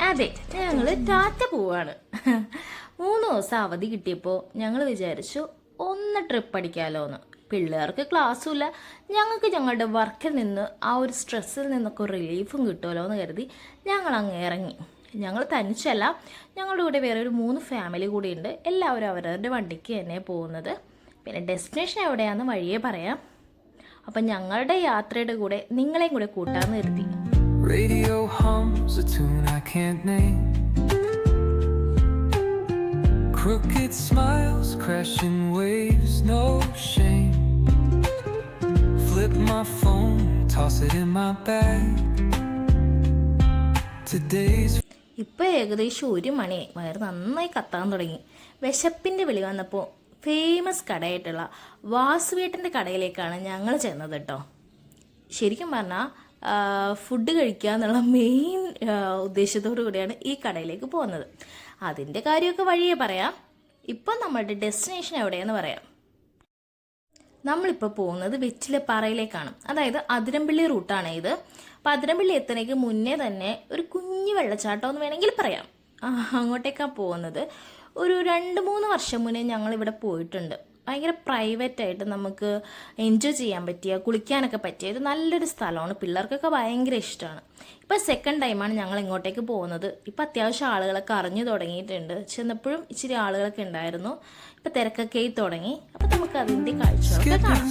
അതെ ഞങ്ങൾ ടാറ്റ പോവാണ്. മൂന്ന് ദിവസം അവധി കിട്ടിയപ്പോൾ ഞങ്ങൾ വിചാരിച്ചു ഒന്ന് ട്രിപ്പ് അടിക്കാലോ എന്ന് പിള്ളേർക്ക് ക്ലാസ്സും ഇല്ല. ഞങ്ങൾക്ക് ഞങ്ങളുടെ വർക്കിൽ നിന്ന് ആ ഒരു സ്ട്രെസ്സിൽ നിന്നൊക്കെ റിലീഫും കിട്ടുമല്ലോ എന്ന് കരുതി ഞങ്ങൾ അങ്ങ് ഇറങ്ങി. ഞങ്ങൾ തനിച്ചല്ല ഞങ്ങളുടെ കൂടെ വേറെ ഒരു മൂന്ന് ഫാമിലി കൂടിയുണ്ട്. എല്ലാവരും അവരവരുടെ വണ്ടിക്ക് തന്നെ പോകുന്നത്. പിന്നെ ഡെസ്റ്റിനേഷൻ എവിടെയാണെന്ന് വഴിയേ പറയാം. അപ്പം ഞങ്ങളുടെ യാത്രയുടെ കൂടെ നിങ്ങളെയും കൂടെ കൂട്ടാൻ നിർത്തി radio smiles, crashing waves, no shame. Flip my phone, toss it in my bag. Today's ഇപ്പോൾ ഏകദേശം ഒരു മണിയായി വയർ നന്നായി കത്താൻ തുടങ്ങി വിശപ്പിന്റെ വിളി വന്നപ്പോൾ ഫേമസ് കടയായിട്ടുള്ള വാസുവേട്ടന്റെ കടയിലേക്കാണ് ഞങ്ങൾ ചെന്നത് കേട്ടോ. ശരിക്കും പറഞ്ഞാൽ ഫുഡ് കഴിക്കുക എന്നുള്ള മെയിൻ ഉദ്ദേശത്തോടു കൂടിയാണ് ഈ കടയിലേക്ക് പോകുന്നത്. അതിന്റെ കാര്യമൊക്കെ വഴിയേ പറയാം. ഇപ്പം നമ്മളുടെ ഡെസ്റ്റിനേഷൻ എവിടെയെന്ന് പറയാം. നമ്മളിപ്പോൾ പോകുന്നത് വെച്ചിലപ്പാറയിലേക്കാണ് അതായത് അതിരമ്പള്ളി റൂട്ടാണ് ഇത്. അപ്പോൾ അതിരമ്പള്ളി എത്തണേക്ക് മുന്നേ തന്നെ ഒരു കുഞ്ഞു വെള്ളച്ചാട്ടം എന്ന് വേണമെങ്കിൽ പറയാം. അങ്ങോട്ടേക്കാണ് പോകുന്നത്. ഒരു രണ്ട് മൂന്ന് വർഷം മുന്നേ ഞങ്ങൾ ഇവിടെ പോയിട്ടുണ്ട്. ഭയങ്കര പ്രൈവറ്റ് ആയിട്ട് നമുക്ക് എൻജോയ് ചെയ്യാൻ പറ്റിയ കുളിക്കാനൊക്കെ പറ്റിയ ഒരു നല്ലൊരു സ്ഥലമാണ്. പിള്ളേർക്കൊക്കെ ഭയങ്കര ഇഷ്ടമാണ് ഇപ്പോൾ സെക്കൻഡ് ടൈമാണ് ഞങ്ങൾ ഇങ്ങോട്ടേക്ക് പോകുന്നത്. ഇപ്പോൾ അത്യാവശ്യം ആളുകളൊക്കെ അറിഞ്ഞു തുടങ്ങിയിട്ടുണ്ട്. ചെന്നപ്പോഴും ഇച്ചിരി ആളുകളൊക്കെ ഉണ്ടായിരുന്നു. ഇപ്പോൾ തിരക്കൊക്കെ ആയി തുടങ്ങി. അപ്പോൾ നമുക്ക് അതിന്റെ കാഴ്ചകളൊക്കെ കാണാം.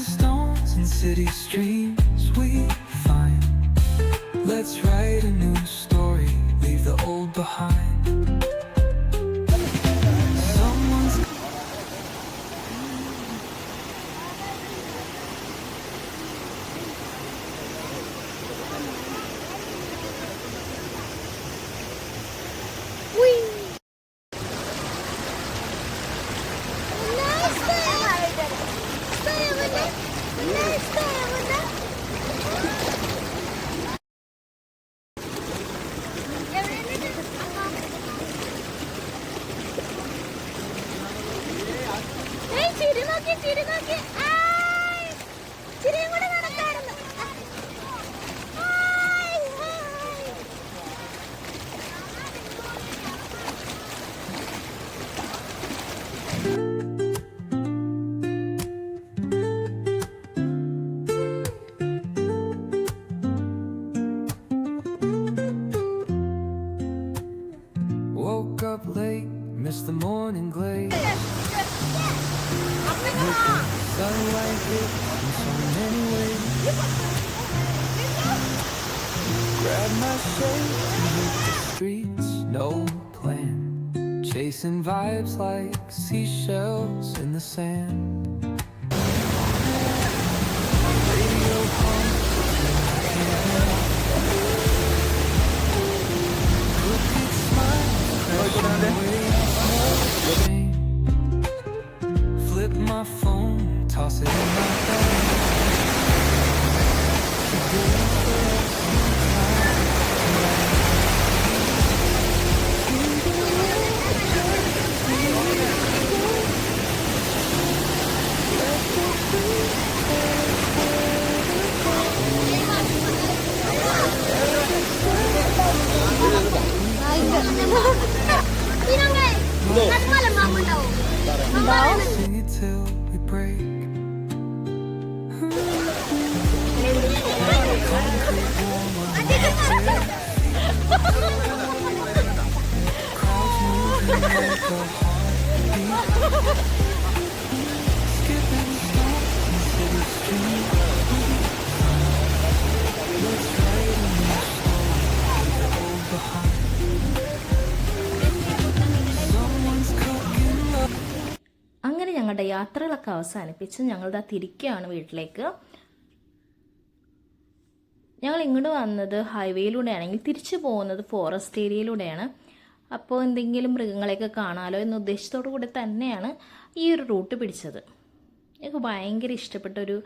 してるだけ。あ Grab my shade and hit the streets, no plan. Chasing vibes like seashells in the sand. Till we break. ഞങ്ങളുടെ യാത്രകളൊക്കെ അവസാനിപ്പിച്ച് ഞങ്ങളിതാ തിരിക്കുകയാണ് വീട്ടിലേക്ക്. ഞങ്ങൾ ഇങ്ങോട്ട് വന്നത് ഹൈവേയിലൂടെ ആണെങ്കിൽ തിരിച്ചു പോകുന്നത് ഫോറസ്റ്റ് ഏരിയയിലൂടെയാണ്. അപ്പോൾ എന്തെങ്കിലും മൃഗങ്ങളെയൊക്കെ കാണാലോ എന്ന ഉദ്ദേശത്തോടു കൂടി തന്നെയാണ് ഈ ഒരു റൂട്ട് പിടിച്ചത്. എനിക്ക് ഭയങ്കര ഇഷ്ടപ്പെട്ട ഒരു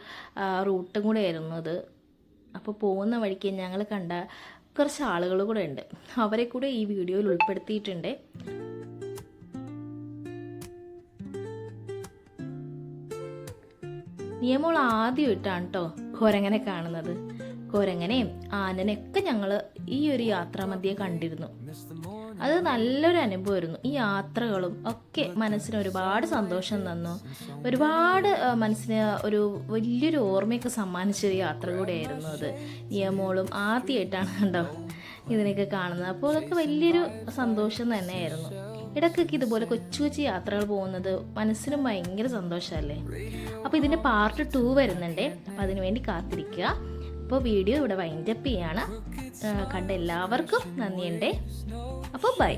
റൂട്ടും കൂടെ ആയിരുന്നു അത്. അപ്പോൾ പോകുന്ന വഴിക്ക് ഞങ്ങൾ കണ്ട കുറച്ച് ആളുകൾ കൂടെ ഉണ്ട്. അവരെ കൂടെ ഈ വീഡിയോയിൽ ഉൾപ്പെടുത്തിയിട്ടുണ്ട്. നിയമോൾ ആദ്യമായിട്ടാണ് കേട്ടോ കുരങ്ങനെ കാണുന്നത്. കുരങ്ങനെയും ആനനെയൊക്കെ ഞങ്ങൾ ഈ ഒരു യാത്രാമധ്യേ കണ്ടിരുന്നു. അത് നല്ലൊരു അനുഭവമായിരുന്നു. ഈ യാത്രകളും ഒക്കെ മനസ്സിന് ഒരുപാട് സന്തോഷം തന്നു. ഒരുപാട് മനസ്സിന് ഒരു വലിയൊരു ഓർമ്മയൊക്കെ സമ്മാനിച്ചൊരു യാത്ര കൂടെയായിരുന്നു അത്. നിയമോളും ആദ്യമായിട്ടാണ് കണ്ടോ ഇതിനൊക്കെ കാണുന്നത്. അപ്പോൾ അതൊക്കെ വലിയൊരു സന്തോഷം തന്നെയായിരുന്നു. ഇടയ്ക്കൊക്കെ ഇതുപോലെ കൊച്ചു കൊച്ചു യാത്രകൾ പോകുന്നത് മനസ്സിനും ഭയങ്കര സന്തോഷമല്ലേ? അപ്പോൾ ഇതിന്റെ പാർട്ട് ടു വരുന്നുണ്ടേ. അപ്പോൾ അതിനു വേണ്ടി കാത്തിരിക്കുക. അപ്പോൾ വീഡിയോ ഇവിടെ വൈൻഡപ്പ് ചെയ്യാണ്. കണ്ട എല്ലാവർക്കും നന്ദിയുണ്ടേ. അപ്പോൾ ബൈ